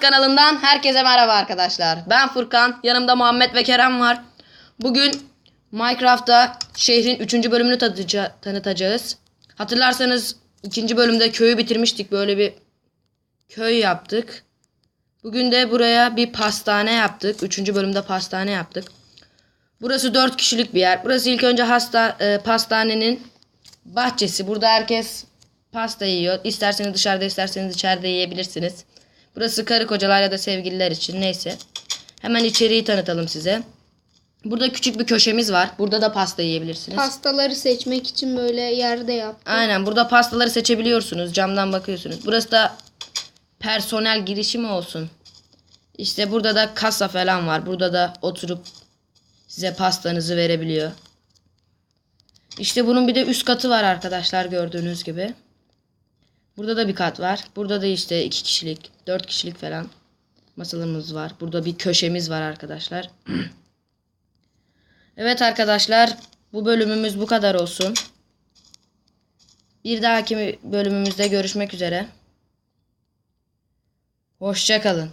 kanalından herkese merhaba arkadaşlar. Ben Furkan, yanımda Muhammed ve Kerem var. Bugün Minecraft'ta şehrin 3. bölümünü tanıtacağız. Hatırlarsanız 2. bölümde köyü bitirmiştik. Böyle bir köy yaptık. Bugün de buraya bir pastane yaptık. 3. bölümde pastane yaptık. Burası 4 kişilik bir yer. Burası ilk önce hasta e, pastanenin bahçesi. Burada herkes pasta yiyor. İsterseniz dışarıda isterseniz içeride yiyebilirsiniz. Burası karı kocalar ya da sevgililer için neyse. Hemen içeriği tanıtalım size. Burada küçük bir köşemiz var. Burada da pasta yiyebilirsiniz. Pastaları seçmek için böyle yerde yaptım. Aynen burada pastaları seçebiliyorsunuz. Camdan bakıyorsunuz. Burası da personel girişi mi olsun? İşte burada da kasa falan var. Burada da oturup size pastanızı verebiliyor. İşte bunun bir de üst katı var arkadaşlar gördüğünüz gibi. Burada da bir kat var. Burada da işte iki kişilik, dört kişilik falan masalarımız var. Burada bir köşemiz var arkadaşlar. evet arkadaşlar bu bölümümüz bu kadar olsun. Bir dahaki bölümümüzde görüşmek üzere. Hoşça kalın.